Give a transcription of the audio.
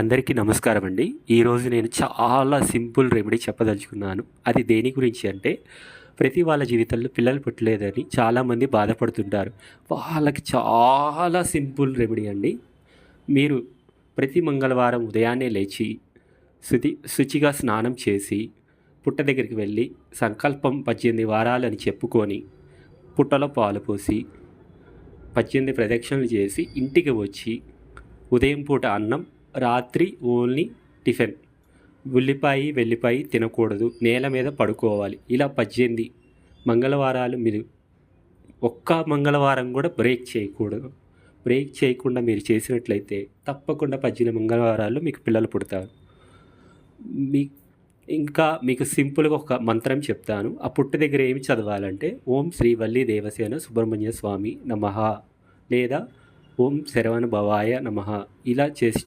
అందరికీ నమస్కారం అండి. ఈరోజు నేను చాలా సింపుల్ రెమెడీ చెప్పదలుచుకున్నాను. అది దేని గురించి అంటే ప్రతి వాళ్ళ జీవితంలో పిల్లలు పుట్టలేదని చాలామంది బాధపడుతుంటారు. వాళ్ళకి చాలా సింపుల్ రెమెడీ అండి. మీరు ప్రతి మంగళవారం ఉదయాన్నే లేచి శుచి శుచిగా స్నానం చేసి పుట్ట దగ్గరికి వెళ్ళి సంకల్పం పద్దెనిమిది వారాలని చెప్పుకొని పుట్టలో పాలు పోసి పద్దెనిమిది ప్రదక్షిణలు చేసి ఇంటికి వచ్చి ఉదయం పూట అన్నం రాత్రి ఓన్లీ టిఫిన్. ఉల్లిపాయ వెల్లిపాయ తినకూడదు. నేల మీద పడుకోవాలి. ఇలా పద్దెనిమిది మంగళవారాలు మీరు ఒక్క మంగళవారం కూడా బ్రేక్ చేయకూడదు. బ్రేక్ చేయకుండా మీరు చేసినట్లయితే తప్పకుండా పద్దెనిమిది మంగళవారాలు మీకు పిల్లలు పుడతారు. మీ ఇంకా మీకు సింపుల్గా ఒక మంత్రం చెప్తాను. ఆ పుట్ట దగ్గర ఏమి చదవాలంటే ఓం శ్రీ వల్లి దేవసేన సుబ్రహ్మణ్య స్వామి నమ లేదా ఓం శరవణ భవాయ నమః ఇలా చేసి